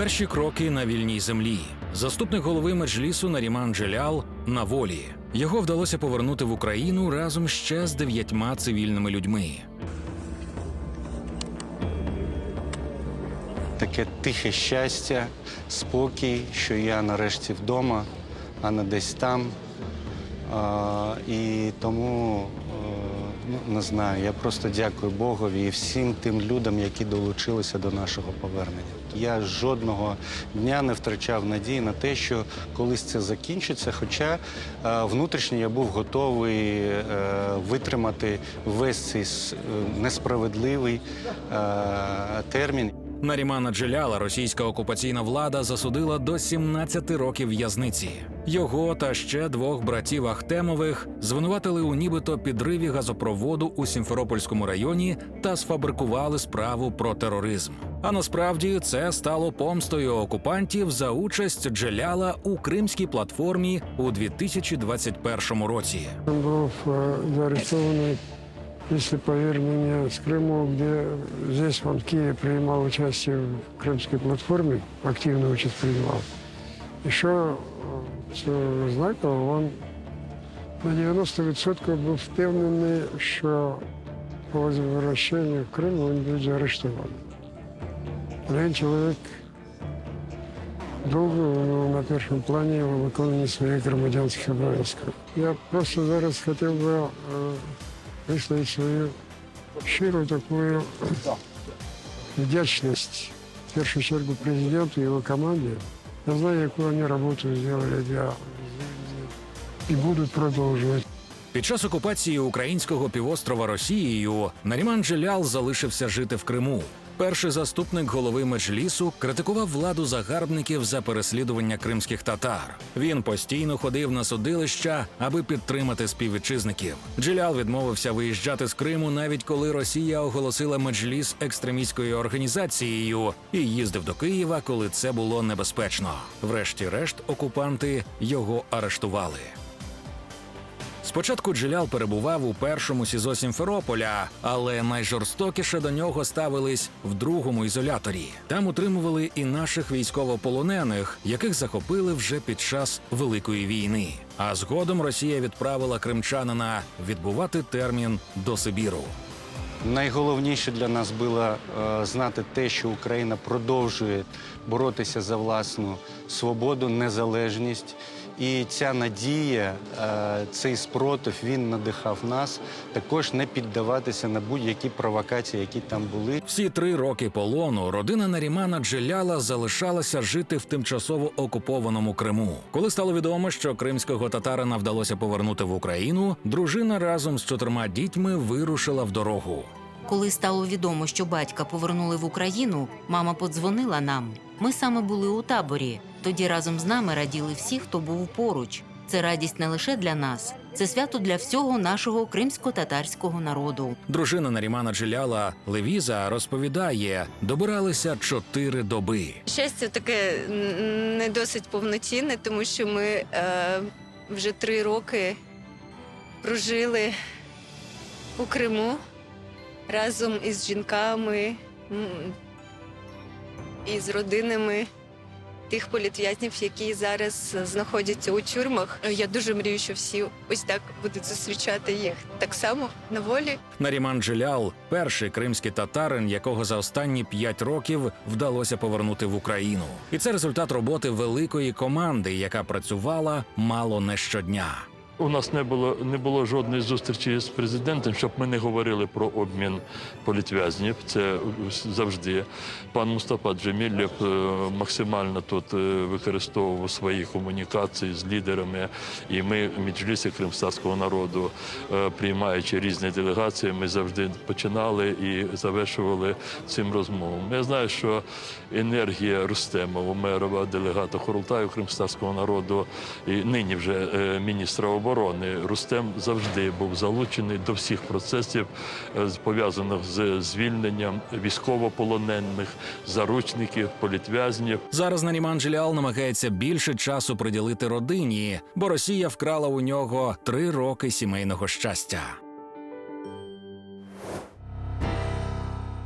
Перші кроки на вільній землі. Заступник голови меджлісу Наріман Джелял на волі. Його вдалося повернути в Україну разом ще з дев'ятьма цивільними людьми. Таке тихе щастя, спокій, що я нарешті вдома, а не десь там. А, і тому ну, не знаю, я просто дякую Богові і всім тим людям, які долучилися до нашого повернення. Я жодного дня не втрачав надії на те, що колись це закінчиться. Хоча е, внутрішньо я був готовий е, витримати весь цей е, несправедливий е, термін. Нарімана Джеляла російська окупаційна влада засудила до 17 років в'язниці. Його та ще двох братів Ахтемових звинуватили у нібито підриві газопроводу у Сімферопольському районі та сфабрикували справу про тероризм. А насправді це стало помстою окупантів за участь Джеляла у кримській платформі у 2021 році. Он был э, заарестованный, если поверь мне, с Крыму, где здесь, он в Киеве, принимал участие в крымской платформе, активно участь принимал. Еще, э, що знаково, он на 90% був впевнений, що по возвращению в Крим він буде арештований. Але він чоловік довго ну, на першому плані у виконанні своїх громадянських обов'язків. Я просто зараз хотів би висловити свою щиру такую вдячність в першу чергу президенту і его команді. Я знаю, яку вони роботу зробили для і будуть продовжувати. Під час окупації українського півострова Росією Наріман Джелял залишився жити в Криму. Перший заступник голови меджлісу критикував владу загарбників за переслідування кримських татар. Він постійно ходив на судилища, аби підтримати співвітчизників. Джелял відмовився виїжджати з Криму, навіть коли Росія оголосила меджліс екстремістською організацією, і їздив до Києва, коли це було небезпечно. Врешті-решт, окупанти його арештували. Спочатку Джилял перебував у першому СІЗО Сімферополя, але найжорстокіше до нього ставились в другому ізоляторі. Там утримували і наших військовополонених, яких захопили вже під час Великої війни. А згодом Росія відправила кримчанина відбувати термін до Сибіру. Найголовніше для нас було е, знати те, що Україна продовжує боротися за власну свободу, незалежність. І ця надія, е, цей спротив, він надихав нас також не піддаватися на будь-які провокації, які там були. Всі три роки полону родина Нарімана Джеляла залишалася жити в тимчасово окупованому Криму. Коли стало відомо, що кримського татарина вдалося повернути в Україну, дружина разом з чотирма дітьми вирушила в дорогу. Коли стало відомо, що батька повернули в Україну, мама подзвонила нам. Ми саме були у таборі. Тоді разом з нами раділи всі, хто був поруч. Це радість не лише для нас, це свято для всього нашого кримсько-татарського народу. Дружина Нарімана Джеляла Левіза розповідає, добиралися чотири доби. Щастя таке не досить повноцінне, тому що ми е, вже три роки прожили у Криму разом із жінками і з родинами тих політв'язнів, які зараз знаходяться у тюрмах. Я дуже мрію, що всі ось так будуть зустрічати їх так само на волі. Наріман Джелял перший кримський татарин, якого за останні п'ять років вдалося повернути в Україну. І це результат роботи великої команди, яка працювала мало не щодня. У нас не було не було жодної зустрічі з президентом, щоб ми не говорили про обмін політв'язнів. Це завжди пан Мустафа Джемілєв е, максимально тут е, використовував свої комунікації з лідерами. І ми Меджлісі кримстатського народу, е, приймаючи різні делегації, ми завжди починали і завершували цим розмовам. Я знаю, що енергія Рустема Умерова, делегата Хорултаю кримстатського народу, і нині вже міністра оборони Рустем завжди був залучений до всіх процесів, е, пов'язаних з звільненням військовополонених, заручників, політв'язнів. Зараз Наріман Джелял намагається більше часу приділити родині, бо Росія вкрала у нього три роки сімейного щастя.